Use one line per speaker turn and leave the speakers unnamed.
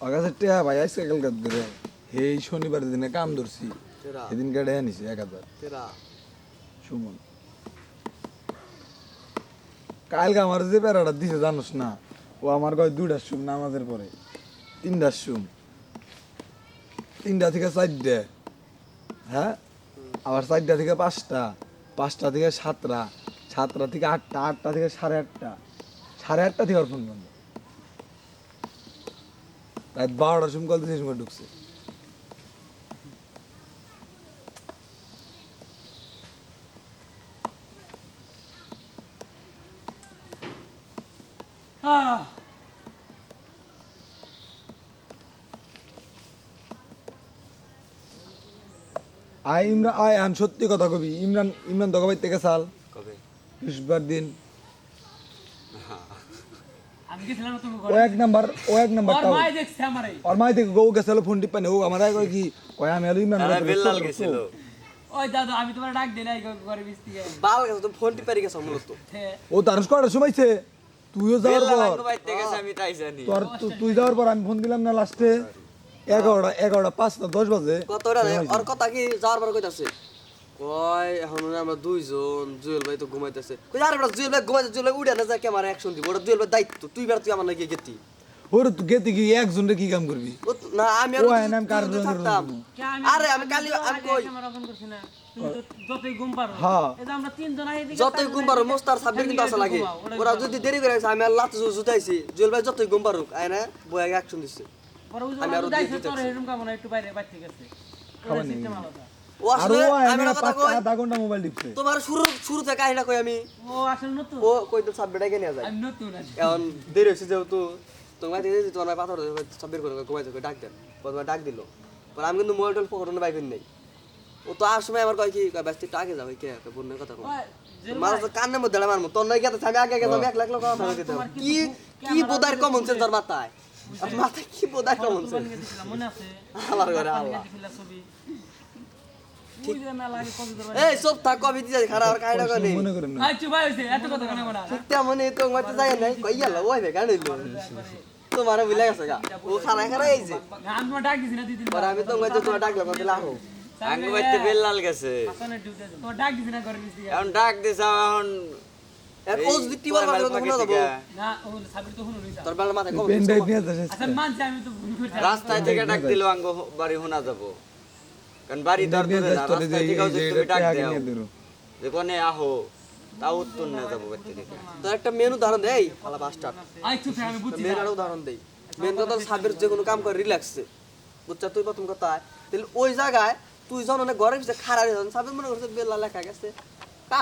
ওর টেয়া ভাই আজকে কালকার ধরে। এই শনিবার দিনে কাম ধরছি সেদিন কেটে আনিছি এক হাজার। সুমন। কালকে আমার যে প্যারাটা দিছে জানোস না? ও আমার কয় দুইটার সুম নামাজের পরে। তিনটার সুম। তিনটা থেকে চারটে। হ্যাঁ? আবার চারটা থেকে পাঁচটা। পাঁচটা থেকে সাতটা। সাতটা থেকে আটটা। আটটা থেকে সাড়ে আটটা। সাড়ে আটটা থেকে ওর ফোন বন্ধ। রাত বারোটার সময় কল দিতে সময় ঢুকছে। আয় ইমরান আয় আন সত্যি কথা কবি। ইমরান ইমরান দোকাবাই থেকে সাল
কবে?
বৃহস্পতিবার দিন
আমি গেছিলাম না তুমি
ও এক নাম্বার ও এক নাম্বার
ওর মাই দেখছে আমারে।
ওর মাই থেকে গৌ গেছিল ফোন টিপানে ও আমার আগে কি কয় আমি আলো ইমরান
তারা বেল্লাল গেছিল।
ওই দাদা আমি তোমার ডাক দিই নাই ঘরে বিস থেকে
বাল গেছে তো ফোন টিপারি গেছে মূলত।
ও তার কটার সময়ছে তুইও যাওয়ার পর।
তাই জানি।
তোর তুই যাওয়ার পর আমি ফোন দিলাম না লাস্টে। এগারোটা এগারোটা পাঁচটা দশ বাজে।
ওর কথা কি যাওয়ার পর কইতাছে? কয় এখন আমরা দুইজন জুয়েল ভাই তো ঘুমাইতেছে। কই আরে বেটা জুয়েল ভাই ঘুমাইতে জুয়েল ভাই উড়ে না যায় ক্যামেরা অ্যাকশন দিব? ওটা জুয়েল ভাই দায়িত্ব তুই বেটা তুই আমার নাকি গেতি।
ওরে তুই গেতে কি একজন রে কি কাম করবি?
না আমি আর
ও
তুই-
আয় না, আমি কার জন্য
থাকতাম। আরে আমি কালি আমি কই?
ক্যামেরা অন করছি না। তুমি যতই ঘুম পারো
হ্যাঁ।
এই যে আমরা তিনজন আই
যতই ঘুম পারো মোস্তার সাব্বির কিন্তু আসা লাগে। ওরা যদি দেরি করে আমি আর লাত জুতাইছি। জুয়েল ভাই যতই ঘুম পারুক আয় না অ্যাকশন দিচ্ছে আমি আরও
যে তোর এরকম কাম একটু বাইরে বাইরে গেছে।
খাবার নেই।
ও আসলে আমি
না
একটা কথা কই?
আধা ঘণ্টা মোবাইল টিপছে।
তোমার শুরু শুরুতে কাহিনা কই আমি?
ও আসলে নতুন।
ও কই তো সাব্বিরটাকে নিয়ে যায়।
আমি নতুন আছি।
এখন দেরি হয়েছে যেহেতু তোমার দিদি তোমার পাথর সাব্বির করে ঘুমাইছে কই ডাক দেন। প্রথমে ডাক দিল। পরে আমি কিন্তু মোবাইল টোল পকেটে বাইক নেই। ও তো আর সময় আমার কয় কি কয় ব্যস্ত আগে যাবে কে একটা বোনের কথা কয় তো কান্নের মধ্যে মারমু। তোর নাই আমি আগে আমি এক লাখ লোক কি কি বোধার কমন সেন্স তোর মাথায়? মাথায় কি বোধার কমন সেন্স
মনে
আমার ঘরে আল্লাহ। এই সব থাক কবি দিয়ে খারাপ আর কাহিনা করে
মনে করেন না।
আই চুপ হইছে এত কথা কেন বড়া
তেমন তো যায় নাই কই গেল ওই বে গান হইল। তোমার ভুলে গেছে গা। ও খানা খানা এই
আমি ডাক দিছি না দুই দিন
আমি তো মাঝে তোমার ডাকলাম আমি লাহো।
আঙ্গ বাইতে বেল্লাল গেছে।
হাসানের ডিউটি আছে তোমার ডাক দিছি না ঘরে বিস থেকে
এখন ডাক দিছে এখন
এর ও যদি টিবার মাঝে তো যাব।
না ও সাবির তো হুনুন হইছে
তোর বেলা কম
নিয়ে যাস
আচ্ছা মানছি আমি তো
রাস্তায় থেকে ডাক দিল আঙ্গ বাড়ি শোনা যাব। কারণ বাড়ি দর না থেকেও যদি তুমি ডাক দাও। যে কোনে আহো তাও উত্তর না যাব বাড়ি থেকে
তো একটা মেন উদাহরণ দেই পালা বাস্টার মেন আর উদাহরণ দেই। মেন কথা সাবের যে কোনো কাম করে রিল্যাক্সে বুঝছা তুই প্রথম কথা তাহলে ওই জায়গায় তুই যখন অনেক ঘরের খারাপ সাবের মনে করছে বেলা লেখা গেছে।